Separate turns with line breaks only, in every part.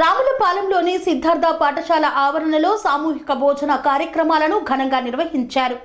రాములపాలెంలోని సిద్ధార్థ పాఠశాల ఆవరణలో సామూహిక భోజన కార్యక్రమాలను ఘనంగా నిర్వహించారు.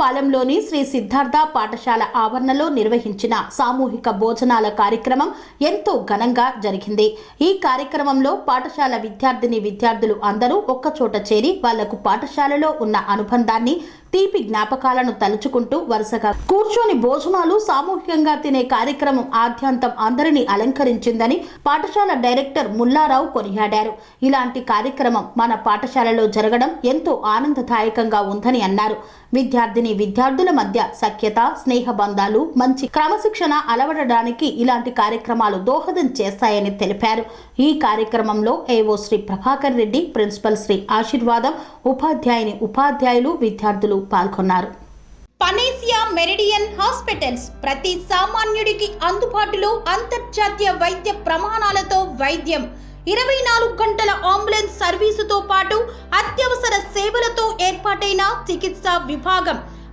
పాలెంలోని శ్రీ సిద్ధార్థ పాఠశాల ఆవరణలో నిర్వహించిన సామూహిక భోజనాల కార్యక్రమం ఎంతో ఘనంగా జరిగింది. ఈ కార్యక్రమంలో పాఠశాల విద్యార్థిని విద్యార్థులు అందరూ ఒక్కచోట చేరి వాళ్ళకు పాఠశాలలో ఉన్న అనుబంధాన్ని తీపి జ్ఞాపకాలను తలుచుకుంటూ వరుసగా కూర్చొని భోజనాలు సామూహికంగా తినే కార్యక్రమం ఆద్యాంతం అందరినీ అలంకరించిందని పాఠశాల డైరెక్టర్ ముల్లారావు కొనియాడారు. ఇలాంటి కార్యక్రమం మన పాఠశాలలో జరగడం ఎంతో ఆనందదాయకంగా ఉందని అన్నారు. విద్యార్థిని విద్యార్థుల మధ్య సఖ్యత స్నేహ బంధాలు మంచి క్రమశిక్షణ అలవడడానికి ఇలాంటి కార్యక్రమాలు దోహదం చేస్తాయని తెలిపారు. ఈ కార్యక్రమంలో ఏవో శ్రీ ప్రభాకర్ రెడ్డి ప్రిన్సిపల్ శ్రీ ఆశీర్వాదం ఉపాధ్యాయుని ఉపాధ్యాయులు విద్యార్థులు పాల్గొన్నారు.
పనేసియా మెరిడియన్ హాస్పిటల్స్ ప్రతి సామాన్యుడికి అందుబాటులో అంతర్జాతీయ వైద్య ప్రమాణాలతో వైద్యం. ఇరవై నాలుగు గంటల అంబులెన్స్ సర్వీసుతో పాటు అత్యవసర సేవలతో ఏర్పాటైన చికిత్సా విభాగం.